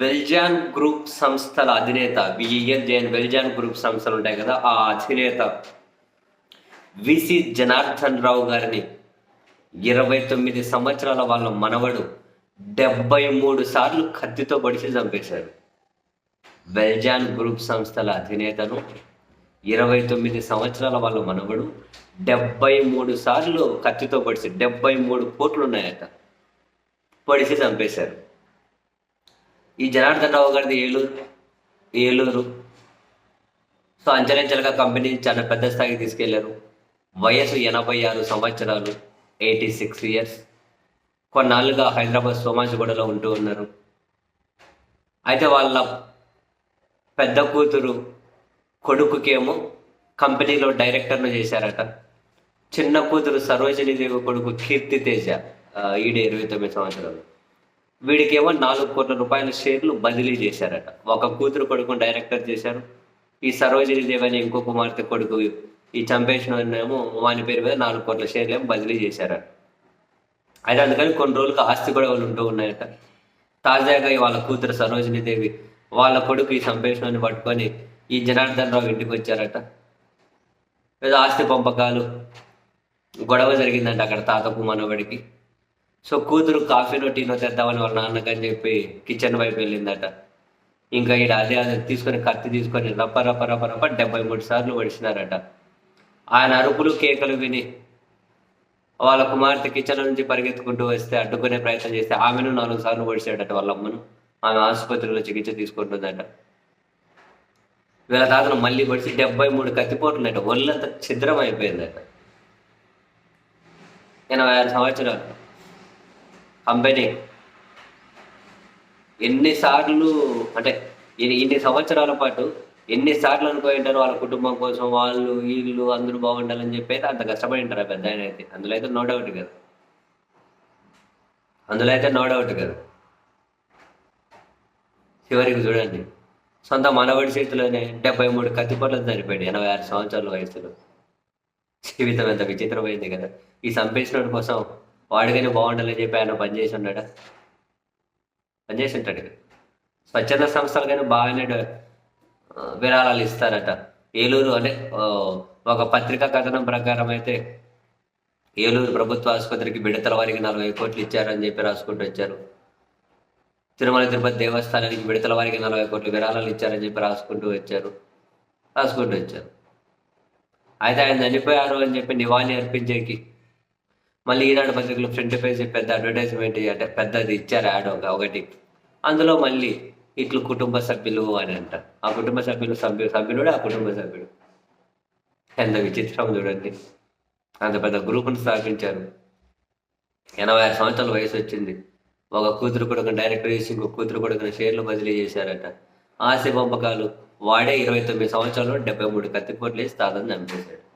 Veljan group సంస్థల అధినేత VL Veljan group సంస్థలు ఉంటాయి కదా ఆ అధినేత విసి జనార్దన్ రావు గారిని ఇరవై తొమ్మిది సంవత్సరాల వాళ్ళ మనవడు డెబ్బై మూడు సార్లు కత్తితో బడిచి చంపేశారు. వెల్జాన్ గ్రూప్ సంస్థల అధినేతను ఇరవై తొమ్మిది సంవత్సరాల వాళ్ళ మనవడు డెబ్బై మూడు సార్లు కత్తితో పడిచి డెబ్బై మూడు కోట్లు ఉన్నాయట పడిచి చంపేశారు. ఈ జనార్దన్ రావు గారిది ఏలూరు ఏలూరు. సో అంచెలంచెలుగా కంపెనీ చాలా పెద్ద స్థాయికి తీసుకెళ్ళారు. వయసు ఎనభై ఆరు సంవత్సరాలు ఎయిటీ సిక్స్ ఇయర్స్ కొన్నాళ్ళుగా హైదరాబాద్ సోమాజిగూడలో ఉంటూ ఉన్నారు. అయితే వాళ్ళ పెద్ద కూతురు కొడుకుకేమో కంపెనీలో డైరెక్టర్ను చేశారట. చిన్న కూతురు సరోజిని దేవి కొడుకు కీర్తి తేజ ఈడే ఇరవై తొమ్మిది సంవత్సరాలు. వీడికేమో నాలుగు కోట్ల రూపాయల షేర్లు బదిలీ చేశారట. ఒక కూతురు కొడుకును డైరెక్టర్ చేశారు. ఈ సరోజిని దేవి అనే ఇంకో కుమార్తె కొడుకు ఈ చంపేసిన ఏమో వాని పేరు మీద నాలుగు కోట్ల షేర్లు ఏమో బదిలీ చేశారట. అయితే అందుకని కొన్ని రోజులకు ఆస్తి గొడవలు ఉంటూ ఉన్నాయట. తాజాగా వాళ్ళ కూతురు సరోజిని దేవి వాళ్ళ కొడుకు ఈ సంభేషణని పట్టుకొని ఈ జనార్దన్ రావు ఇంటికి వచ్చారట. ఏదో ఆస్తి పంపకాలు గొడవ జరిగిందంట అక్కడ తాతకు మనవడికి సో కూతురు కాఫీనో టీనో తెద్దామని వాళ్ళ నాన్నకని చెప్పి కిచెన్ వైపు వెళ్ళిందట. ఇంకా ఈడ అదే అదే తీసుకొని కత్తి తీసుకొని రప్ప రప్ప రప్ప రప్ప డెబ్బై మూడు సార్లు పడిచినారట ఆయన అరుపులు కేకలు విని వాళ్ళ కుమార్తె కిచెన్ నుంచి పరిగెత్తుకుంటూ వస్తే అడ్డుకునే ప్రయత్నం చేస్తే ఆమెను నాలుగు సార్లు పడిచాడట వాళ్ళ అమ్మను. ఆమె ఆసుపత్రిలో చికిత్స తీసుకుంటుందట. వీళ్ళ తాతను మళ్ళీ పడిచి డెబ్బై మూడు కత్తిపోట్లుందట ఒళ్ళంత ఛిద్రం అయిపోయిందట. ఎనభై ఆరు సంవత్సరాలు. కంపెనీ ఎన్నిసార్లు అంటే ఇన్ని సంవత్సరాల పాటు ఎన్నిసార్లు అనుకుంటారు వాళ్ళ కుటుంబం కోసం వాళ్ళు వీళ్ళు అందరూ బాగుండాలని చెప్పి అయితే అంత కష్టపడి ఉంటారు పెద్ద ఆయన అయితే. అందులో అయితే నో డౌట్ కదా. అందులో అయితే నో డౌట్ కదా. చివరికి చూడండి. సొంత మనవడి చేతిలోనే డెబ్బై మూడు కత్తిపొట్లతో చనిపోయాడు ఎనభై ఆరు సంవత్సరాల వయసులో. జీవితం ఎంత విచిత్రమైంది కదా. ఈ చంపేసినోడి కోసం వాడికైనా బాగుండాలని చెప్పి ఆయన పనిచేసి ఉన్నాడా? పనిచేసి ఉంటాడు. స్వచ్ఛంద సంస్థలు కానీ బాగానే విరాళాలు ఇస్తారట. ఏలూరు అంటే ఒక పత్రికా కథనం ప్రకారం అయితే ఏలూరు ప్రభుత్వ ఆసుపత్రికి బిడతల వారికి నలభై కోట్లు ఇచ్చారని చెప్పి రాసుకుంటూ వచ్చారు. తిరుమల తిరుపతి దేవస్థానానికి విడతల వారికి నలభై కోట్లు విరాళాలు ఇచ్చారని చెప్పి రాసుకుంటూ వచ్చారు. రాసుకుంటూ వచ్చారు. అయితే ఆయన చనిపోయారు అని చెప్పి నివాళి అర్పించేకి మళ్ళీ ఈనాడు పత్రికలో ఫ్రంట్ పేజ్ పెద్ద అడ్వర్టైజ్మెంట్ అంటే పెద్దది ఇచ్చారు యాడ్ ఒక ఒకటి. అందులో మళ్ళీ ఇట్లు కుటుంబ సభ్యులు అని అంట. ఆ కుటుంబ సభ్యులు సభ్యు సభ్యుడు ఆ కుటుంబ సభ్యుడు. ఎంత విచిత్రం చూడండి. అంత పెద్ద గ్రూప్ను స్థాపించారు. ఎనభై ఆరు సంవత్సరాల వయసు వచ్చింది. ఒక కూతురు కొడుకుని డైరెక్టర్ చేసి ఇంకో కూతురు కొడుకుని షేర్లు బదిలీ చేశారట. ఆస్తి పంపకాలు వాడే ఇరవై తొమ్మిది సంవత్సరాలు డెబ్బై మూడు కత్తిపోట్లు వేసి తాతని చంపేశాడు.